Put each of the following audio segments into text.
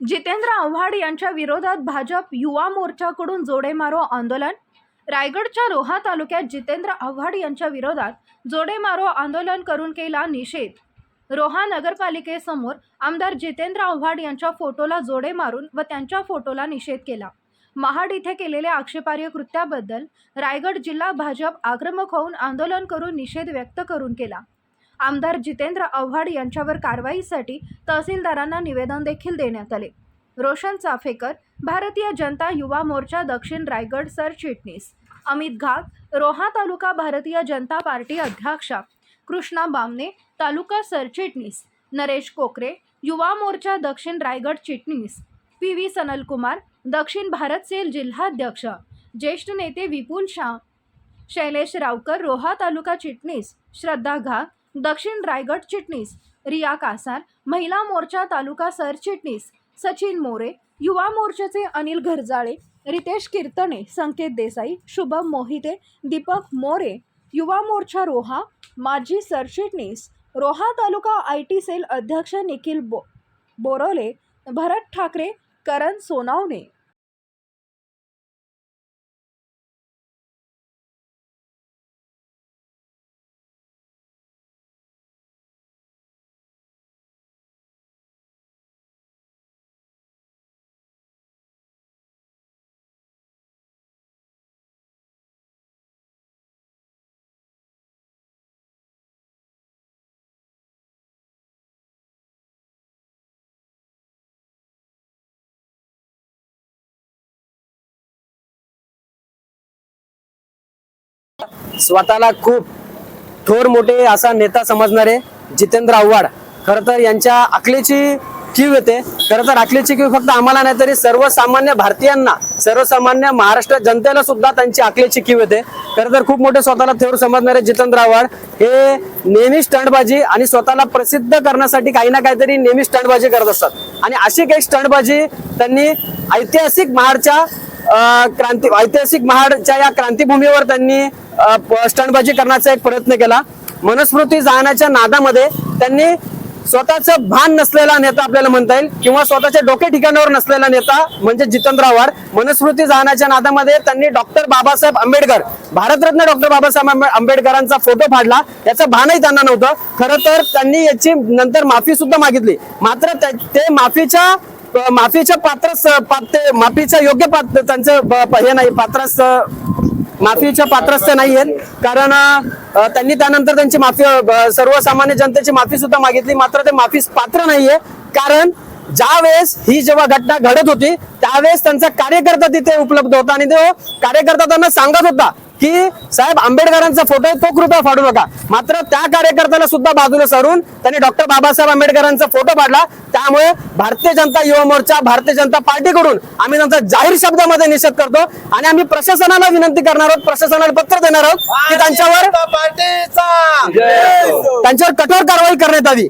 जितेंद्र आव्हाड यांच्या विरोधात भाजप युवा मोर्चाकडून जोडेमारो आंदोलन. रायगडच्या रोहा तालुक्यात जितेंद्र आव्हाड यांच्या विरोधात जोडेमारो आंदोलन करून केला निषेध. रोहा नगरपालिकेसमोर आमदार जितेंद्र आव्हाड यांच्या फोटोला जोडे मारून व त्यांच्या फोटोला निषेध केला. महाड इथे केलेल्या आक्षेपार्ह कृत्याबद्दल रायगड जिल्हा भाजप आक्रमक होऊन आंदोलन करून निषेध व्यक्त करून केला. आमदार जितेंद्र आव्हाड यांच्यावर कारवाईसाठी तहसीलदारांना निवेदन देखील देण्यात आले. रोशन चाफेकर भारतीय जनता युवा मोर्चा दक्षिण रायगड सरचिटणीस अमित घाग रोहा तालुका भारतीय जनता पार्टी अध्यक्षा. कृष्णा बामने तालुका सरचिटणीस नरेश कोकरे युवा मोर्चा दक्षिण रायगड चिटणीस. पी व्ही सनलकुमार दक्षिण भारत सेल जिल्हाध्यक्ष. ज्येष्ठ नेते विपुल शाह शैलेश रावकर रोहा तालुका चिटणीस. श्रद्धा घाग दक्षिण रायगड चिटणीस रिया कासार महिला मोर्चा तालुका सरचिटणीस सचिन मोरे युवा मोर्चाचे अनिल घरजाळे रितेश कीर्तने संकेत देसाई शुभम मोहिते दीपक मोरे युवा मोर्चा रोहा माजी सरचिटणीस रोहा तालुका आय टी सेल अध्यक्ष निखिल बो बोरोले भरत ठाकरे करण सोनावणे. स्वतःला खूप थोर मोठे असा नेता समजणारे जितेंद्र आव्हाड. खर तर यांच्या अकलेची कीव येते. खरं तर अकलेची कीव फक्त आम्हाला नाही तरी सर्वसामान्य भारतीयांना सर्वसामान्य महाराष्ट्र जनतेला सुद्धा त्यांची अकलेची कीव येते. खरं तर खूप मोठे स्वतःला थोर समजणारे जितेंद्र आव्हाड हे नेहमी स्टंटबाजी आणि स्वतःला प्रसिद्ध करण्यासाठी काही ना काहीतरी नेहमी स्टंटबाजी करत असतात. आणि अशी काही स्टंटबाजी त्यांनी ऐतिहासिक महाडच्या क्रांती ऐतिहासिक महाडच्या या क्रांतीभूमीवर त्यांनी स्टंटबाजी करण्याचा एक प्रयत्न केला. मनस्मृती जाण्याच्या नादामध्ये त्यांनी स्वतःचं भान नसलेला नेता आपल्याला म्हणता येईल किंवा स्वतःच्या डोके ठिकाणावर नसलेला नेता म्हणजे जितेंद्र आव्हाड. मनस्मृती जाण्याच्या नादामध्ये त्यांनी डॉक्टर बाबासाहेब आंबेडकर भारतरत्न डॉक्टर बाबासाहेब आंबे- आंबेडकरांचा फोटो फाडला. याचं भानही त्यांना नव्हतं. खरं तर त्यांनी याची नंतर माफी सुद्धा मागितली. मात्र त्या- ते माफीच्या माफीच्या पात्र माफीच्या योग्य पात्र त्यांचं हे नाही पात्रस माफीच्या पात्रस्थ नाही आहेत कारण त्यांनी त्यानंतर त्यांची माफी सर्वसामान्य जनतेची माफी सुद्धा मागितली. मात्र ते माफीस पात्र नाहीये. कारण ज्या वेळेस ही जेव्हा घटना घडत होती त्यावेळेस त्यांचा कार्यकर्ता तिथे उपलब्ध होता आणि तो कार्यकर्ता त्यांना सांगत होता की साहेब आंबेडकरांचा फोटो आहे, तो कृपया फाडू नका. मात्र त्या कार्यकर्त्याला सुद्धा बाजूला सारून त्यांनी डॉक्टर बाबासाहेब आंबेडकरांचा फोटो फाडला. त्यामुळे भारतीय जनता युवा मोर्चा भारतीय जनता पार्टीकडून आम्ही त्यांचा जाहीर शब्दामध्ये निषेध करतो आणि आम्ही प्रशासनाला विनंती करणार आहोत प्रशासनाला पत्र देणार आहोत की त्यांच्यावर त्यांच्यावर कठोर कारवाई करण्यात यावी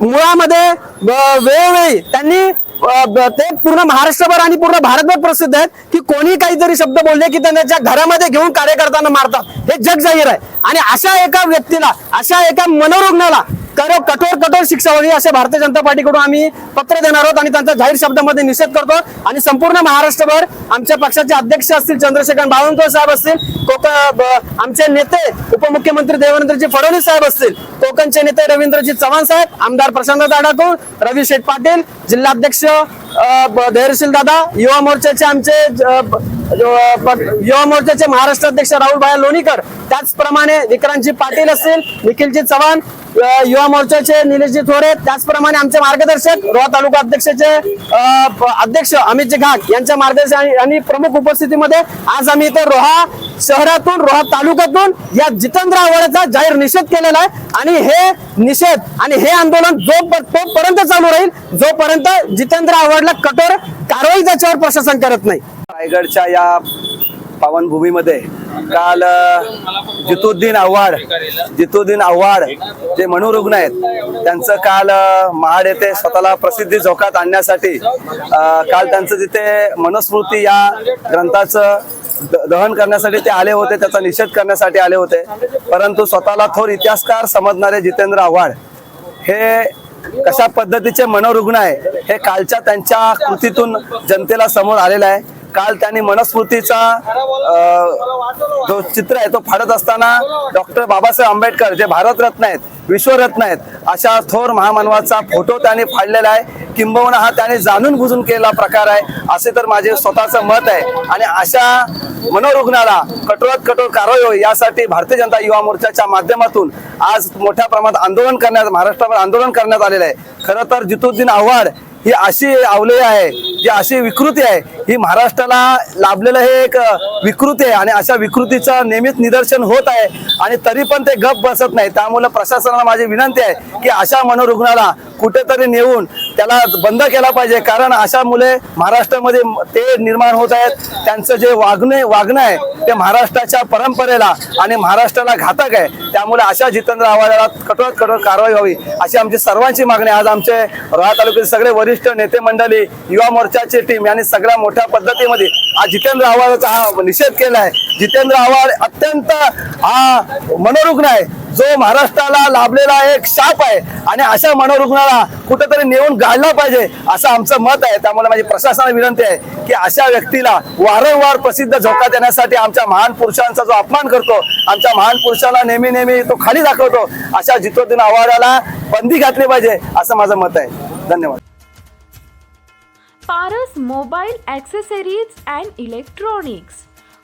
मुळामध्ये वेळोवेळी त्यांनी ते पूर्ण महाराष्ट्रभर आणि पूर्ण भारतभर प्रसिद्ध आहेत की कोणी काहीतरी शब्द बोलले की त्यांच्या घरामध्ये घेऊन कार्यकर्त्यांना मारतात हे जग जाहीर आहे. आणि अशा एका व्यक्तीला अशा एका मनोरुग्णाला करो कठोर कठोर शिक्षा व्हावी असे भारतीय जनता पार्टीकडून आम्ही पत्र देणार आहोत आणि त्यांचा जाहीर शब्दामध्ये निषेध करतो. आणि संपूर्ण महाराष्ट्रभर आमच्या पक्षाचे अध्यक्ष असतील चंद्रशेखर बावनकुळे साहेब असतील कोकण आमचे नेते उपमुख्यमंत्री देवेंद्रजी फडणवीस साहेब असतील कोकणचे नेते रवींद्रजी चव्हाण साहेब आमदार प्रशांत दाडाको रवी शेठ पाटील जिल्हाध्यक्ष धैर्यशील दादा युवा मोर्चाचे आमचे युवा मोर्चाचे महाराष्ट्र अध्यक्ष राहुल भाया लोणीकर त्याचप्रमाणे विक्रांतजी पाटील असतील निखिलजी चव्हाण युवा मोर्चाचे निलेशजी थोरे त्याचप्रमाणे आमचे मार्गदर्शक रोहा तालुका अध्यक्षाचे अध्यक्ष अमितजी घाट यांच्या मार्गदर्शन आणि प्रमुख उपस्थितीमध्ये आज आम्ही इथे रोहा शहरातून रोहा तालुक्यातून या जितेंद्र आव्हाडाचा जाहीर निषेध केलेला आहे. आणि हे निषेध आणि हे आंदोलन जो तोपर्यंत चालू राहील जोपर्यंत जितेंद्र आव्हाडला कठोर कारवाई त्याच्यावर प्रशासन करत नाही. रायगडच्या या पावनभूमीमध्ये काल जितुद्दीन आव्हाड जितुद्दीन आव्हाड जे मनोरुग्ण आहेत त्यांचं काल महाड येथे स्वतःला प्रसिद्धी झोकात आणण्यासाठी काल त्यांचं जिथे मनुस्मृती या ग्रंथाचं द- दहन करण्यासाठी ते आले होते त्याचा निषेध करण्यासाठी आले होते. परंतु स्वतःला थोर इतिहासकार समजणारे जितेंद्र आव्हाड हे कशा पद्धतीचे मनोरुग्ण आहे हे कालच्या त्यांच्या कृतीतून जनतेला समोर आलेलं आहे. काल त्यांनी मनस्फूर्तीचा जो चित्र आहे तो फाडत असताना डॉक्टर बाबासाहेब आंबेडकर जे भारतरत्न आहेत विश्वरत्न आहेत अशा थोर महामानवाचा फोटो त्याने फाडलेला आहे. किंबहुना हा त्याने जाणून बुजून केलेला प्रकार आहे असे तर माझे स्वतःचं मत आहे. आणि अशा मनोरुग्णाला कठोरात कठोर कारवाई होईल यासाठी भारतीय जनता युवा मोर्चाच्या माध्यमातून आज मोठ्या प्रमाणात आंदोलन करण्यात महाराष्ट्रावर आंदोलन करण्यात आलेलं आहे. खरं तर जितुद्दीन आव्हाड ही अशी अवलय आहे जी अशी विकृती आहे ही महाराष्ट्राला लाभलेलं हे एक विकृती आहे आणि अशा विकृतीचं नेहमीच निदर्शन होत आहे आणि तरी पण ते गप बसत नाही. त्यामुळे प्रशासनाला माझी विनंती आहे की अशा मनोरुग्णाला कुठेतरी नेऊन त्याला बंद केला पाहिजे. कारण अशा मुले महाराष्ट्रामध्ये ते निर्माण होत आहेत. त्यांचं जे वागणे वागणं आहे ते महाराष्ट्राच्या परंपरेला आणि महाराष्ट्राला घातक आहे. त्यामुळे अशा जितेंद्र आव्हाडाला कठोरात कठोर कारवाई व्हावी अशी आमची सर्वांची मागणी आज आमचे रोहा तालुक्यातील सगळे वरिष्ठ नेते मंडळी युवा मोर्चाची टीम यांनी सगळ्या मोठ्या पद्धतीमध्ये आज जितेंद्र आव्हाडाचा हा निषेध केला आहे. जितेंद्र आव्हाड अत्यंत हा मनोरुग्ण आहे. जो महाराष्ट्राला लाभलेला एक शाप आहे. आणि अशा मनोरुग्णाला कुठेतरी नेऊन गाडला पाहिजे असं आमचं मत आहे. त्यामुळे माझी प्रशासनाला विनंती आहे की अशा व्यक्तीला वारंवार प्रसिद्ध झोका देण्यासाठी आमच्या महान पुरुषांचा जो अपमान करतो आमच्या महान पुरुषाला नेहमी नेहमी तो खाली दाखवतो अशा जितोदिन आव्हानाला बंदी घातली पाहिजे असं माझं मत आहे. धन्यवाद. Paras mobile accessories and electronics.